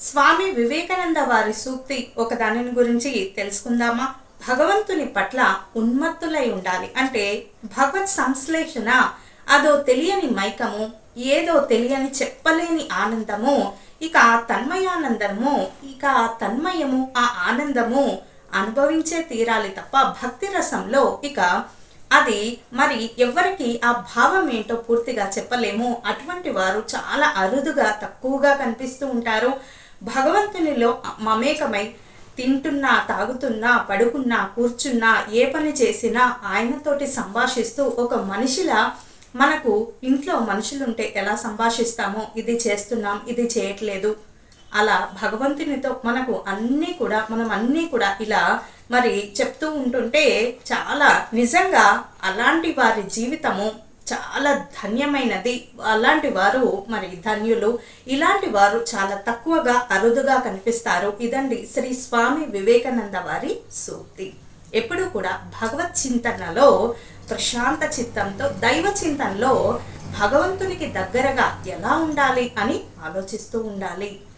స్వామి వివేకానంద వారి సూక్తి ఒక దానిని గురించి తెలుసుకుందామా? భగవంతుని పట్ల ఉన్మత్తులై ఉండాలి. అంటే భగవత్ సంశ్లేషణ అదో తెలియని మైకము ఏదో తెలియని చెప్పలేని ఆనందము ఇక ఆ తన్మయానందము ఇక ఆ తన్మయము ఆ ఆనందము అనుభవించే తీరాలి తప్ప భక్తి రసంలో ఇక అది మరి ఎవరికి ఆ భావం ఏంటో పూర్తిగా చెప్పలేము. అటువంటి వారు చాలా అరుదుగా తక్కువగా కనిపిస్తూ ఉంటారు. భగవంతునిలో మమేకమై తింటున్నా తాగుతున్నా పడుకున్నా కూర్చున్నా ఏ పని చేసినా ఆయనతోటి సంభాషిస్తూ ఒక మనిషిలా మనకు ఇంట్లో మనుషులుంటే ఎలా సంభాషిస్తామో ఇది చేస్తున్నాం ఇది చేయట్లేదు. అలా భగవంతునితో మనకు అన్నీ కూడా మనం అన్నీ కూడా ఇలా మరి చెప్తూ ఉంటుంటే చాలా నిజంగా అలాంటి వారి జీవితము చాలా ధన్యమైనది. అలాంటి వారు మరి ధన్యులు. ఇలాంటి వారు చాలా తక్కువగా అరుదుగా కనిపిస్తారు. ఇదండి శ్రీ స్వామి వివేకానంద వారి సూక్తి. ఎప్పుడు కూడా భగవత్ చింతనలో ప్రశాంత చిత్తంతో దైవ చింతనలో భగవంతునికి దగ్గరగా ఎలా ఉండాలి అని ఆలోచిస్తూ ఉండాలి.